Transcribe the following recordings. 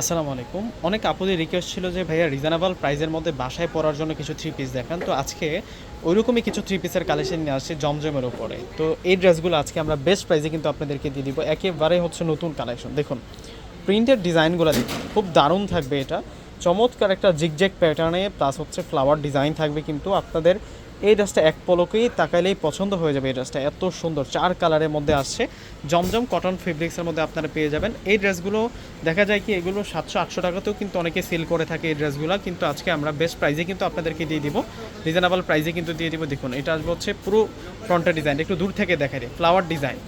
আসসালামু আলাইকুম। অনেক আপুদের রিকোয়েস্ট ছিল যে, ভাইয়া রিজনেবল প্রাইজের মধ্যে বাসায় পরার জন্য কিছু থ্রি পিস দেখান। তো আজকে ওইরকমই কিছু থ্রি পিসের কালেকশন নিয়ে আসছে জমজমের উপরে। তো এই ড্রেসগুলো আজকে আমরা বেস্ট প্রাইজে কিন্তু আপনাদেরকে দিয়ে দিব। একেবারে হচ্ছে নতুন কালেকশন দেখুন প্রিন্টের ডিজাইনগুলো দেখুন, খুব দারুণ থাকবে এটা। চমৎকার একটা জিগজ্যাক প্যাটার্নে প্লাস হচ্ছে ফ্লাওয়ার ডিজাইন থাকবে কিন্তু আপনাদের এই ড্রেসটা এক পলকেই তাকাইলেই পছন্দ হয়ে যাবে এই ড্রেসটা এত সুন্দর, চার কালারের মধ্যে আসছে। জমজম কটন ফেব্রিক্সের মধ্যে আপনারা পেয়ে যাবেন। এই ড্রেসগুলো দেখা যায় কি, এগুলো সাতশো, আটশো টাকাতেও কিন্তু অনেকে সেল করে থাকে এই ড্রেসগুলো কিন্তু আজকে আমরা বেস্ট প্রাইজে কিন্তু আপনাদেরকে দিয়ে দিব। রিজনেবল প্রাইজে কিন্তু দিয়ে দিব। দেখুন, এটা আসবে হচ্ছে পুরো ফ্রন্টের ডিজাইন একটু দূর থেকে দেখাই দিই। ফ্লাওয়ার ডিজাইন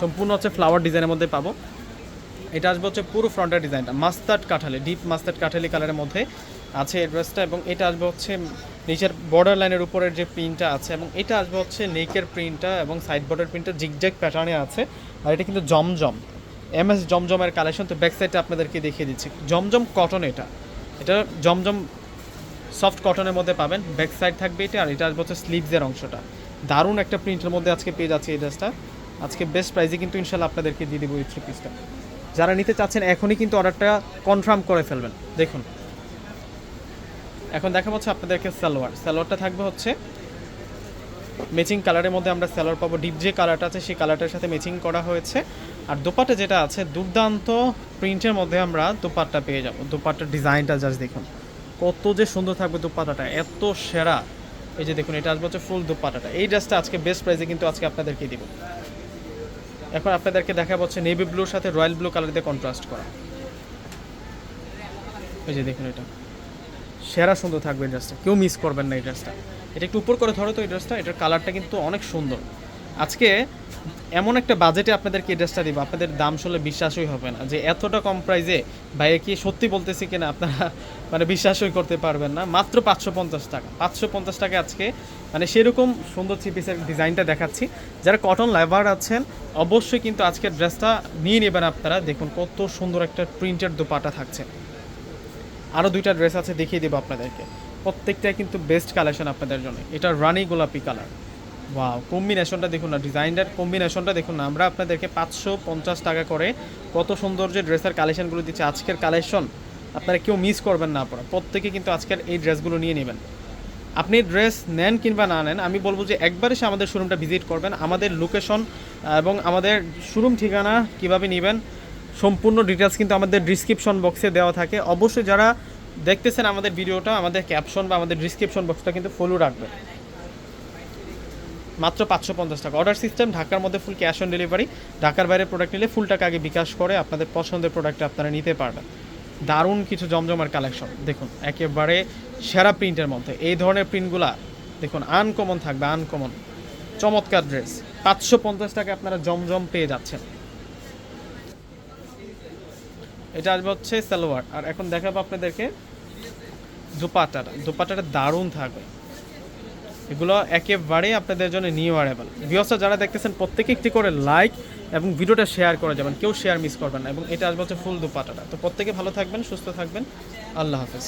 সম্পূর্ণ হচ্ছে ফ্লাওয়ার ডিজাইনের মধ্যে পাবো। এটা আসবে হচ্ছে পুরো ফ্রন্টের ডিজাইনটা মাস্টার্ড কাঠালি ডিপ মাস্টার্ড কাঠালি কালারের মধ্যে আছে এই ড্রেসটা এবং এটা আসবে হচ্ছে নিচের বর্ডার লাইনের উপরের যে প্রিন্টটা আছে এবং এটা আসবে হচ্ছে নেকের প্রিন্টটা এবং সাইড বর্ডার প্রিন্টটা জিগজ্যাগ প্যাটার্নে আছে। আর এটা কিন্তু জমজম এম এস জমজমের কালেকশন তো ব্যাক সাইডটা আপনাদেরকে দেখিয়ে দিচ্ছি। জমজম কটন এটা। এটা জমজম সফট কটনের মধ্যে পাবেন। ব্যাক সাইড থাকবে এটা আর এটা আসবে হচ্ছে স্লিভসের অংশটা। দারুণ একটা প্রিন্টের মধ্যে আজকে পেয়ে যাচ্ছে এই ড্রেসটা আজকে বেস্ট প্রাইসে কিন্তু ইনশাল্লাহ আপনাদেরকে দিয়ে দেবো এই থ্রি পিসটা যারা নিতে চাচ্ছেন, এখনই কিন্তু অর্ডারটা কনফার্ম করে ফেলবেন। দেখুন। এখন দেখা হচ্ছে আপনাদেরকে সালোয়ার। সালোয়ারটা থাকবে হচ্ছে ম্যাচিং কালারের মধ্যে আমরা সালোয়ার পাবো। ডিপ যে কালারটা আছে, সেই কালারটার সাথে ম্যাচিং করা হয়েছে। আর দোপাট্টা যেটা আছে, দুর্দান্ত প্রিন্টের মধ্যে আমরা দোপাট্টা পেয়ে যাব। দোপাট্টার ডিজাইনটা জাস্ট দেখুন। কত যে সুন্দর থাকবে দোপাট্টাটা, এত সেরা। এই যে দেখুন, এটা আসবে হচ্ছে ফুল দোপাট্টাটা। এই ড্রেসটা আজকে বেস্ট প্রাইসে কিন্তু আজকে আপনাদেরকে দিব। এখন আপনাদেরকে দেখা হচ্ছে নেভি ব্লুর সাথে রয়্যাল ব্লু কালার দিয়ে কন্ট্রাস্ট করা। এই যে দেখুন এটা। সেরা সুন্দর থাকবে এই ড্রেসটা কেউ মিস করবেন না এই ড্রেসটা এটা একটু উপর করে ধরো তো এই ড্রেসটা এটার কালারটা কিন্তু অনেক সুন্দর। আজকে এমন একটা বাজেটে আপনাদেরকে এই ড্রেসটা দিব, আপনাদের দাম শুনলে বিশ্বাসই হবে না। যে এতটা কম প্রাইজে ভাইয়া কি সত্যি বলতেছি কিনা, আপনারা মানে বিশ্বাসই করতে পারবেন না। মাত্র পাঁচশো পঞ্চাশ টাকা। পাঁচশো পঞ্চাশ টাকা আজকে মানে সেরকম সুন্দর থ্রি পিসের ডিজাইনটা দেখাচ্ছি। যারা কটন লেবার আছেন, অবশ্যই কিন্তু আজকের ড্রেসটা নিয়ে নেবেন আপনারা। দেখুন কত সুন্দর একটা প্রিন্টের দোপাটা থাকছে। আরও দুইটা ড্রেস আছে দেখিয়ে দেবো আপনাদেরকে। প্রত্যেকটাই কিন্তু বেস্ট কালেকশন আপনাদের জন্য। এটা রানি গোলাপি কালার ওয়াও কম্বিনেশনটা দেখুন না ডিজাইনটার কম্বিনেশনটা দেখুন না। আমরা আপনাদেরকে পাঁচশো পঞ্চাশ টাকা করে কত সুন্দর যে ড্রেসের কালেকশনগুলো দিচ্ছে, আজকের কালেকশন আপনারা কেউ মিস করবেন না আপনারা। প্রত্যেকে কিন্তু আজকের এই ড্রেসগুলো নিয়ে নেবেন। আপনি ড্রেস নেন কিংবা না নেন, আমি বলব যে একবার এসে আমাদের শোরুমটা ভিজিট করবেন। আমাদের লোকেশন এবং আমাদের শোরুম ঠিকানা কীভাবে নেবেন সম্পূর্ণ ডিটেলস কিন্তু আমাদের ডিসক্রিপশন বক্সে দেওয়া থাকে। অবশ্যই যারা দেখতেছেন আমাদের ভিডিওটা, আমাদের ক্যাপশন বা আমাদের ডিসক্রিপশন বক্সটা কিন্তু ফলো রাখবেন মাত্র পাঁচশো পঞ্চাশ টাকা। অর্ডার সিস্টেম ঢাকার মধ্যে ফুল ক্যাশ অন ডেলিভারি ঢাকার বাইরে প্রোডাক্ট নিলে ফুল টাকা আগে বিকাশ করে আপনাদের পছন্দের প্রোডাক্ট আপনারা নিতে পারবেন। দারুণ কিছু জমজমার কালেকশন দেখুন, একেবারে সেরা প্রিন্টের মধ্যে। এই ধরনের প্রিন্টগুলা দেখুন আনকমন থাকবে আনকমন চমৎকার ড্রেস পাঁচশো পঞ্চাশ টাকা আপনারা জমজম পেয়ে যাচ্ছেন। এটা আসবে হচ্ছে সালোয়ার। আর এখন দেখাবো আপনাদেরকে দুপাটাটা। দুপাটাটা দারুণ থাকবে। এগুলো একেবারেই আপনাদের জন্য নিউ অ্যারেবল বিহস্ত যারা দেখতেছেন, প্রত্যেকে একটি করে লাইক এবং ভিডিওটা শেয়ার করে যাবেন। কেউ শেয়ার মিস করবেন না। এবং এটা আসবে হচ্ছে ফুল দুপাটাটা। তো প্রত্যেকে ভালো থাকবেন, সুস্থ থাকবেন। আল্লাহ হাফেজ।